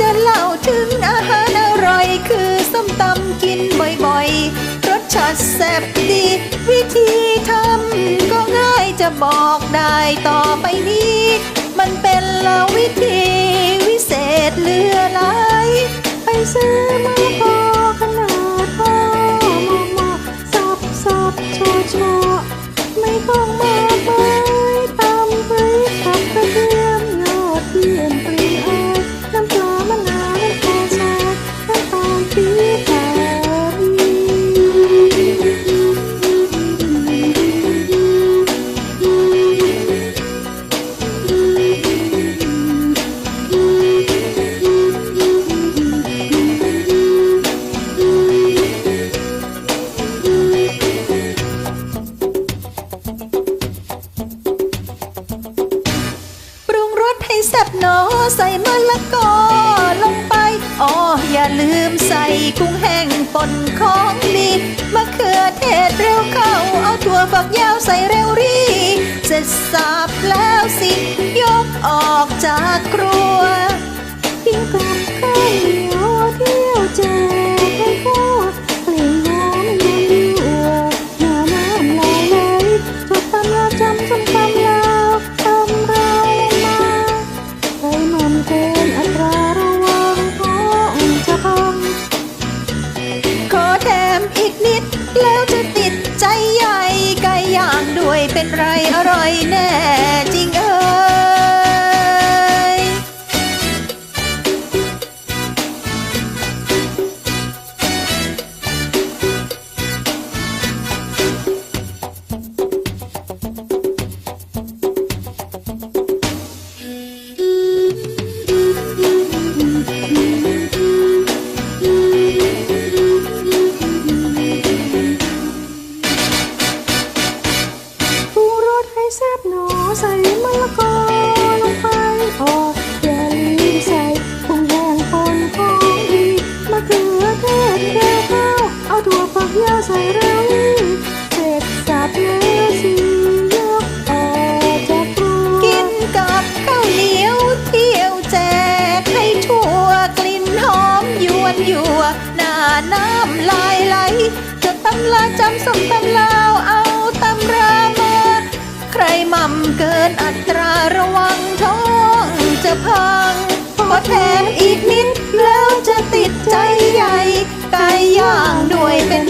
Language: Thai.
จะเล่าถึงอาหารอร่อยคือส้มตำกินบ่อยๆ รสชาติแซ่บดี วิธีทำก็ง่ายจะบอกได้ต่อไปนี้ มันเป็นละวิธีวิเศษเหลือหลายไปซื้อมาพอขนาดพอมอมอสับสับโชโชไม่ต้องมา นอใส่มะละกอลงไปอ๋ออย่าลืมใส่กุ้งแห้งป่นของดีมะเขือเทศเร็วเข้าเอาถั่วฝักยาวใส่เร็วรีเสร็จสับแล้วสิ ยกออกจากครัว ใส่เร็วนี่เสร็จสับแล้วสิยกออกจากครัวกินกับข้าวเหนียวเที่ยวแจกให้ทั่วกลิ่นหอมยวนยั่วหน้าน้ำลายไหลจดตำลาจำสมตำลาวเอาตำรามาใครมั่มเกินอัตราระวังท้องจะพังขอแถมอีกนิดแล้วจะติดใจใหญ่ไก่ย่างด้วยเป็น